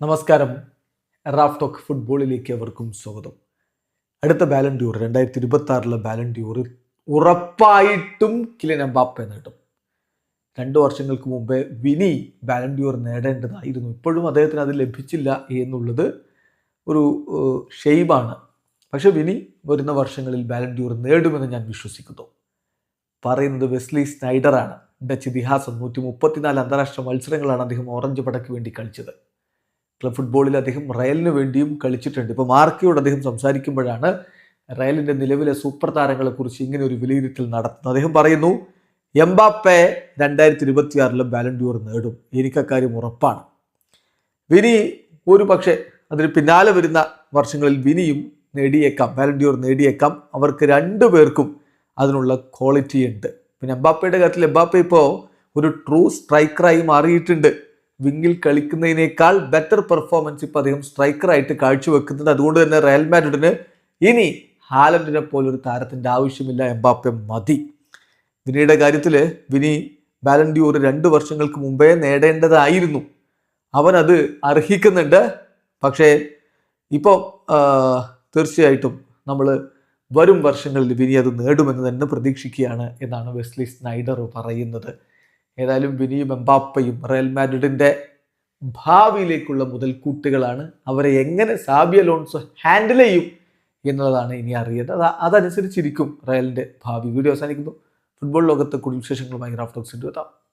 നമസ്കാരം. Raf talk ഫുട്ബോളിലേക്ക് അവർക്കും സ്വാഗതം. അടുത്ത ബാലൻ ബാലൻഡ്യൂർ രണ്ടായിരത്തി ഇരുപത്തി ആറിലെ ബാലൻഡ്യൂർ ഉറപ്പായിട്ടും കിലിൻ എംബാപ്പെ നേടും. രണ്ട് വർഷങ്ങൾക്ക് മുമ്പേ വിനി ബാലൻ ബാലൻഡ്യൂർ നേടേണ്ടതായിരുന്നു. ഇപ്പോഴും അദ്ദേഹത്തിന് അത് ലഭിച്ചില്ല എന്നുള്ളത് ഒരു ഷെയ്ബാണ്. പക്ഷെ വിനി വരുന്ന വർഷങ്ങളിൽ ബാലൻ ബാലൻഡ്യൂർ നേടുമെന്ന് ഞാൻ വിശ്വസിക്കുന്നു. പറയുന്നത് വെസ്ലി സ്നൈഡറാണ്. ഡച്ച് ഇതിഹാസം നൂറ്റി മുപ്പത്തിനാല് അന്താരാഷ്ട്ര മത്സരങ്ങളാണ് അദ്ദേഹം ഓറഞ്ച് പടയ്ക്ക് വേണ്ടി കളിച്ചത്. ക്ലബ് ഫുട്ബോളിൽ അദ്ദേഹം റയലിന് വേണ്ടിയും കളിച്ചിട്ടുണ്ട്. ഇപ്പോൾ മാർക്കയോട് അദ്ദേഹം സംസാരിക്കുമ്പോഴാണ് റയലിന്റെ നിലവിലെ സൂപ്പർ താരങ്ങളെക്കുറിച്ച് ഇങ്ങനെ ഒരു വിലയിരുത്തൽ നടത്തുന്നത്. അദ്ദേഹം പറയുന്നു എംബാപ്പെ രണ്ടായിരത്തി ഇരുപത്തിയാറിൽ ബാലൻഡ്യൂർ നേടും. എനിക്കക്കാര്യം ഉറപ്പാണ്. വിനി ഒരു പക്ഷേ അതിന് പിന്നാലെ വരുന്ന വർഷങ്ങളിൽ വിനിയും നേടിയേക്കാം. ബാലൻഡ്യൂർ നേടിയേക്കാം. അവർക്ക് രണ്ടു പേർക്കും അതിനുള്ള ക്വാളിറ്റി ഉണ്ട്. പിന്നെ എംബാപ്പയുടെ കാര്യത്തിൽ എംബാപ്പ ഇപ്പോൾ ഒരു ട്രൂ സ്ട്രൈക്കറായി മാറിയിട്ടുണ്ട്. വിങ്ങിൽ കളിക്കുന്നതിനേക്കാൾ ബെറ്റർ പെർഫോമൻസ് ഇപ്പം അദ്ദേഹം സ്ട്രൈക്കറായിട്ട് കാഴ്ചവെക്കുന്നുണ്ട് അതുകൊണ്ട് തന്നെ റയൽ മാഡ്രിഡിന് ഇനി ഹാലൻഡിനെ പോലൊരു താരത്തിന്റെ ആവശ്യമില്ല. എംബാപ്പെ മതി. വിനിയുടെ കാര്യത്തിൽ വിനി ബാലൻഡ്യൂർ രണ്ട് വർഷങ്ങൾക്ക് മുമ്പേ നേടേണ്ടതായിരുന്നു. അവനത് അർഹിക്കുന്നുണ്ട്. പക്ഷേ ഇപ്പോൾ തീർച്ചയായിട്ടും നമ്മൾ വരും വർഷങ്ങളിൽ വിനി അത് നേടുമെന്ന് തന്നെ പ്രതീക്ഷിക്കുകയാണ് എന്നാണ് വെസ്ലി സ്നൈഡർ പറയുന്നത്. ഏതായാലും വിനിയും എംബാപ്പയും റയൽ മാഡ്രിഡിന്റെ ഭാവിയിലേക്കുള്ള മുതൽക്കൂട്ടുകളാണ് അവരെ എങ്ങനെ സാബി അലോൺസോ ഹാൻഡിൽ ചെയ്യും എന്നുള്ളതാണ് ഇനി അറിയേണ്ടത്. അത് അതനുസരിച്ചിരിക്കും റയലിന്റെ ഭാവി. വീഡിയോ അവസാനിക്കുന്നു. ഫുട്ബോൾ ലോകത്തെ കൂടുതൽ വിശേഷങ്ങളുമായി റാഫ്റ്റോക്സിന്റെ എത്താം.